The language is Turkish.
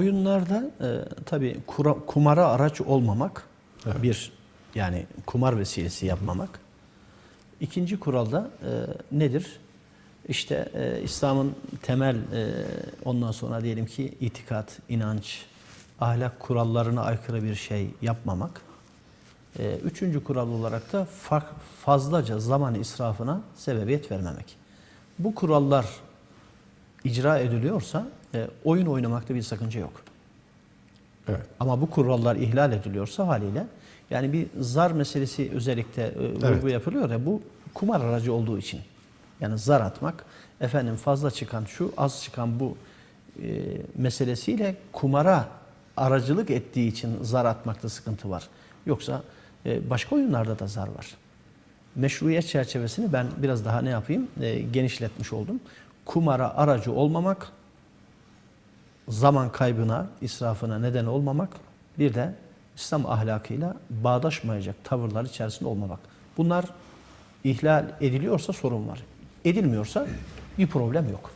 Oyunlarda e, tabii kura, kumara araç olmamak bir yani kumar vesilesi yapmamak. İkinci kuralda e, nedir? İşte e, İslam'ın temel e, ondan sonra diyelim ki itikat, inanç, ahlak kurallarına aykırı bir şey yapmamak. E, üçüncü kural olarak da fa- fazlaca zaman israfına sebebiyet vermemek. Bu kurallar icra ediliyorsa e, oyun oynamakta bir sakınca yok. Evet. Ama bu kurallar ihlal ediliyorsa haliyle yani bir zar meselesi özellikle e, vurgu Evet. yapılıyor ya bu kumar aracı olduğu için. Yani zar atmak efendim fazla çıkan şu az çıkan bu e, meselesiyle kumara aracılık ettiği için zar atmakta sıkıntı var. Yoksa e, başka oyunlarda da zar var. Meşruiyet çerçevesini ben biraz daha ne yapayım e, genişletmiş oldum. Kumara aracı olmamak, zaman kaybına, israfına neden olmamak, bir de İslam ahlakıyla bağdaşmayacak tavırlar içerisinde olmamak. Bunlar ihlal ediliyorsa sorun var. Edilmiyorsa bir problem yok.